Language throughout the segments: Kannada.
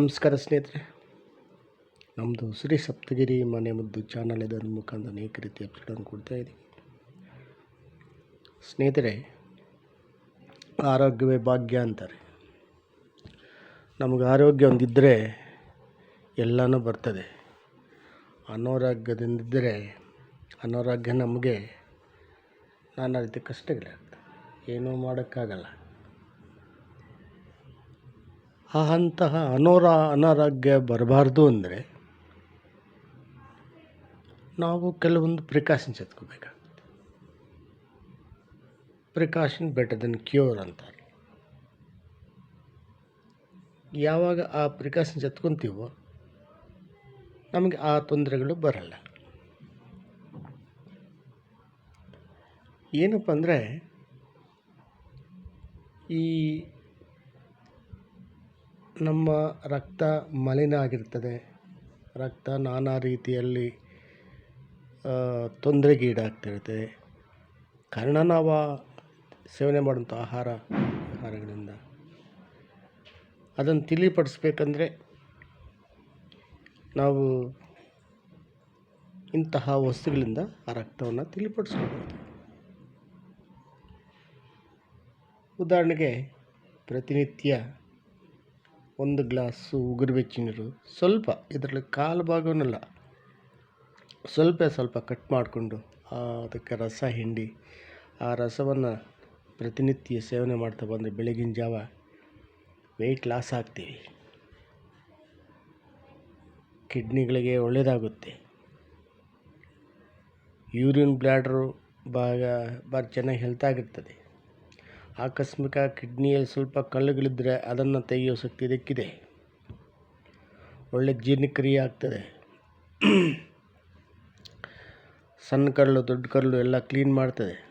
ನಮಸ್ಕಾರ ಸ್ನೇಹಿತರೆ. ನಮ್ಮದು ಶ್ರೀ ಸಪ್ತಗಿರಿ ಮನೆ ಮುದ್ದು ಚಾನಲ್ ಇದರ ಮುಖಾಂತರ ಅನೇಕ ರೀತಿಯ ಅಪ್ಡೇಟನ್ನು ಕೊಡ್ತಾ ಇದ್ದೀವಿ. ಸ್ನೇಹಿತರೆ, ಆರೋಗ್ಯವೇ ಭಾಗ್ಯ ಅಂತಾರೆ. ನಮಗೆ ಆರೋಗ್ಯ ಒಂದಿದ್ದರೆ ಎಲ್ಲನೂ ಬರ್ತದೆ. ಅನಾರೋಗ್ಯದಿಂದಿದ್ದರೆ ಅನಾರೋಗ್ಯ ನಮಗೆ ನಾನಾ ರೀತಿ ಕಷ್ಟಗಳಾಗ್ತದೆ ಏನೂ ಮಾಡೋಕ್ಕಾಗಲ್ಲ. ಆ ಅಂತಹ ಅನೋರ ಅನಾರೋಗ್ಯ ಬರಬಾರ್ದು ಅಂದರೆ ನಾವು ಕೆಲವೊಂದು ಪ್ರಿಕಾಷನ್ಸ್ ಎತ್ಕೋಬೇಕಾಗ್ತದೆ ಪ್ರಿಕಾಷನ್ ಬೆಟರ್ ದೆನ್ ಕ್ಯೂರ್ ಅಂತಾರೆ. ಯಾವಾಗ ಆ ಪ್ರಿಕಾಷನ್ಸ್ ಎತ್ಕೊತೀವೋ ನಮಗೆ ಆ ತೊಂದರೆಗಳು ಬರಲ್ಲ. ಏನಪ್ಪ ಅಂದರೆ ಈ ನಮ್ಮ ರಕ್ತ ಮಲಿನ ಆಗಿರ್ತದೆ ರಕ್ತ ನಾನಾ ರೀತಿಯಲ್ಲಿ ತೊಂದರೆಗೀಡಾಗ್ತಿರ್ತದೆ ಕಾರಣ ನಾವು ಸೇವನೆ ಮಾಡುವಂಥ ಆಹಾರ ಆಹಾರಗಳಿಂದ. ಅದನ್ನು ತಿಳಿಪಡಿಸ್ಬೇಕಂದ್ರೆ, ನಾವು ಇಂತಹ ವಸ್ತುಗಳಿಂದ ಆ ರಕ್ತವನ್ನು ತಿಳಿಪಡಿಸ್ಕೋಬೋದು ಉದಾಹರಣೆಗೆ, ಪ್ರತಿನಿತ್ಯ ಒಂದು ಗ್ಲಾಸು ಉಗುರು ಬೆಚ್ಚಿ ನೀರು ಸ್ವಲ್ಪ, ಇದರಲ್ಲಿ ಕಾಲು ಭಾಗವನ್ನಲ್ಲ. ಸ್ವಲ್ಪ ಸ್ವಲ್ಪ ಕಟ್ ಮಾಡಿಕೊಂಡು ಅದಕ್ಕೆ ರಸ ಹಿಂಡಿ. ಆ ರಸವನ್ನು ಪ್ರತಿನಿತ್ಯ ಸೇವನೆ ಮಾಡ್ತಾ ಬಂದರೆ ಬೆಳಗಿನ ಜಾವ ವೆಯ್ಟ್ ಲಾಸ್ ಆಗ್ತೀವಿ. ಕಿಡ್ನಿಗಳಿಗೆ ಒಳ್ಳೆಯದಾಗುತ್ತೆ ಯೂರಿನ್ ಬ್ಲ್ಯಾಡ್ರು ಭಾಗ ಭಾರಿ ಚೆನ್ನಾಗಿ ಹೆಲ್ತ್ ಆಗಿರ್ತದೆ. ಆಕಸ್ಮಿಕ ಕಿಡ್ನಿಯಲ್ಲಿ ಸ್ವಲ್ಪ ಕಲ್ಲುಗಳಿದ್ದರೆ ಅದನ್ನು ತೆಗೆಯೋ ಶಕ್ತಿ ಇದಕ್ಕಿದೆ. ಒಳ್ಳೆ ಜೀರ್ಣಕ್ರಿಯೆ ಆಗ್ತದೆ. ಸಣ್ಣ ಕರಳು, ದೊಡ್ಡ ಕರಳು ಎಲ್ಲ ಕ್ಲೀನ್ ಮಾಡ್ತದೆ.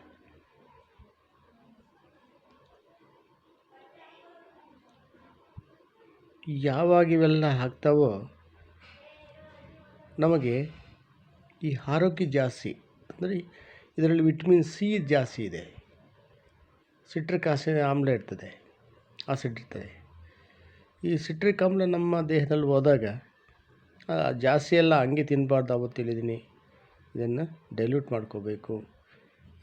ಯಾವಾಗ ಇವೆಲ್ಲ ಆಗ್ತಾವೋ ನಮಗೆ ಈ ಆರೋಗ್ಯ ಜಾಸ್ತಿ. ಅಂದರೆ ಇದರಲ್ಲಿ ವಿಟಮಿನ್ ಸಿ ಜಾಸ್ತಿ ಇದೆ. ಸಿಟ್ರಿಕ್ ಆಸಿಡ್ ಆಮ್ಲ ಇರ್ತದೆ, ಆಸಿಡ್ ಇರ್ತದೆ. ಈ ಸಿಟ್ರಿಕ್ ಆಮ್ಲ ನಮ್ಮ ದೇಹದಲ್ಲಿ ಹೋದಾಗ ಜಾಸ್ತಿ ಎಲ್ಲ ಹಂಗೆ ತಿನ್ನಬಾರ್ದು ಅವತ್ತು ಹೇಳಿದ್ದೀನಿ ಇದನ್ನು ಡೈಲ್ಯೂಟ್ ಮಾಡ್ಕೋಬೇಕು.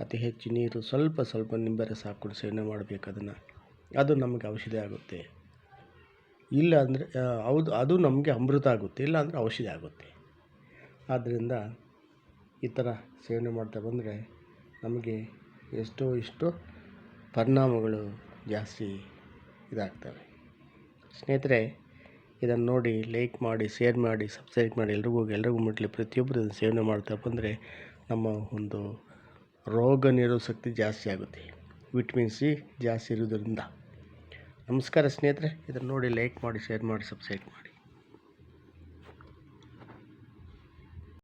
ಅತಿ ಹೆಚ್ಚು ನೀರು ಸ್ವಲ್ಪ ಸ್ವಲ್ಪ ನಿಂಬೆ ರಸ ಹಾಕ್ಕೊಂಡು ಸೇವನೆ ಮಾಡಬೇಕು ಅದನ್ನು. ಅದು ನಮಗೆ ಔಷಧಿ ಆಗುತ್ತೆ. ಇಲ್ಲ ಅಂದರೆ ಹೌದು, ಅದು ನಮಗೆ ಅಮೃತ ಆಗುತ್ತೆ, ಇಲ್ಲ ಅಂದರೆ ಔಷಧಿ ಆಗುತ್ತೆ. ಆದ್ದರಿಂದ ಈ ಥರ ಸೇವನೆ ಮಾಡ್ತಾ ಬಂದರೆ ನಮಗೆ ಎಷ್ಟೋ ಇಷ್ಟೋ ಪರಿಣಾಮಗಳು ಜಾಸ್ತಿ ಇದಾಗ್ತವೆ. ಸ್ನೇಹಿತರೆ, ಇದನ್ನು ನೋಡಿ ಲೈಕ್ ಮಾಡಿ ಶೇರ್ ಮಾಡಿ ಸಬ್ಸ್ಕ್ರೈಬ್ ಮಾಡಿ, ಎಲ್ರಿಗೂ ಎಲ್ರಿಗೂ ಮುಟ್ಟಲಿ ಪ್ರತಿಯೊಬ್ಬರು ಇದನ್ನು ಸೇವನೆ ಮಾಡ್ತಾ ಬಂದರೆ ನಮ್ಮ ಒಂದು ರೋಗ ನಿರೋಧಕ ಶಕ್ತಿ ಜಾಸ್ತಿ ಆಗುತ್ತೆ. ವಿಟಮಿನ್ ಸಿ ಜಾಸ್ತಿ ಇರೋದರಿಂದ ನಮಸ್ಕಾರ ಸ್ನೇಹಿತರೆ. ಇದನ್ನು ನೋಡಿ ಲೈಕ್ ಮಾಡಿ ಶೇರ್ ಮಾಡಿ ಸಬ್ಸ್ಕ್ರೈಬ್ ಮಾಡಿ.